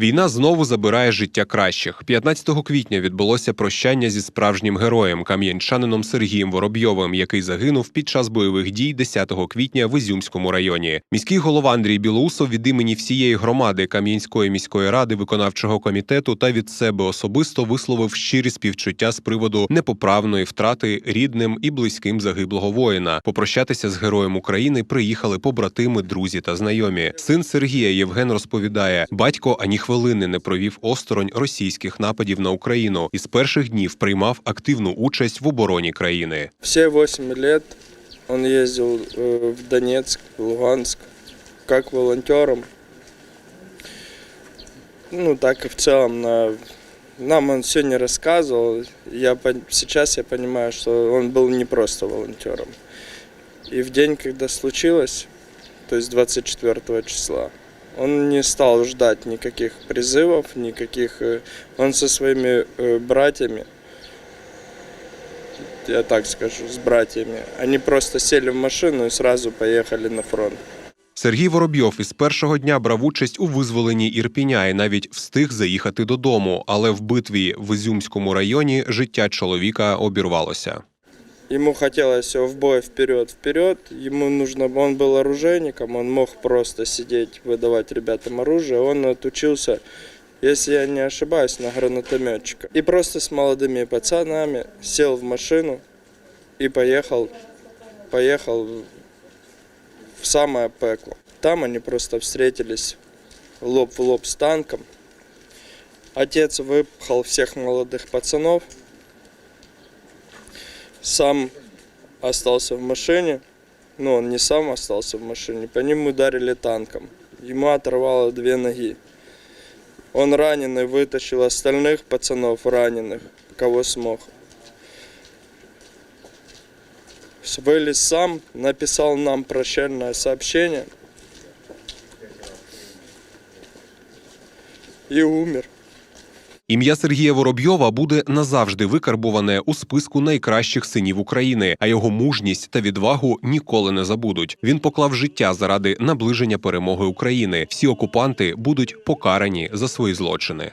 Війна знову забирає життя кращих. 15 квітня відбулося прощання зі справжнім героєм кам'янчанином Сергієм Воробйовим, який загинув під час бойових дій 10 квітня в Ізюмському районі. Міський голова Андрій Білоусов від імені всієї громади Кам'янської міської ради виконавчого комітету та від себе особисто висловив щирі співчуття з приводу непоправної втрати рідним і близьким загиблого воїна. Попрощатися з героєм України приїхали побратими, друзі та знайомі. Син Сергія Євген розповідає: батько ані хвилини не провів осторонь російських нападів на Україну і з перших днів приймав активну участь в обороні країни. Все 8 лет он ездил э, в Донецк, в Луганск, как волонтером. Ну, так и в целом на... нам он все не рассказывал. Я, пон- сейчас я понимаю, что он был не просто волонтером. И в день, когда случилось, то есть 24 числа, он не стал ждать никаких призывов, никаких... э, Он со своими э, братьями я так скажу, с братьями. Они просто сели в машину и сразу поехали на фронт. Сергій Воробйов із першого дня брав участь у визволенні Ірпіня і навіть встиг заїхати додому. Але в битві в Ізюмському районі життя чоловіка обірвалося. Ему хотелось все в бой вперед, вперед. Ему нужно, он был оружейником, он мог просто сидеть, выдавать ребятам оружие. Он отучился, если я не ошибаюсь, на гранатометчика. И просто с молодыми пацанами сел в машину и поехал, поехал в самое пекло. Там они просто встретились лоб в лоб с танком. Отец выпхал всех молодых пацанов, сам остался в машине. Ну, он не сам остался в машине. По нему ударили танком. Ему оторвало две ноги. Он раненый вытащил остальных пацанов раненых, кого смог. Вылез сам, написал нам прощальное сообщение и умер. Ім'я Сергія Воробйова буде назавжди викарбоване у списку найкращих синів України, а його мужність та відвагу ніколи не забудуть. Він поклав життя заради наближення перемоги України. Всі окупанти будуть покарані за свої злочини.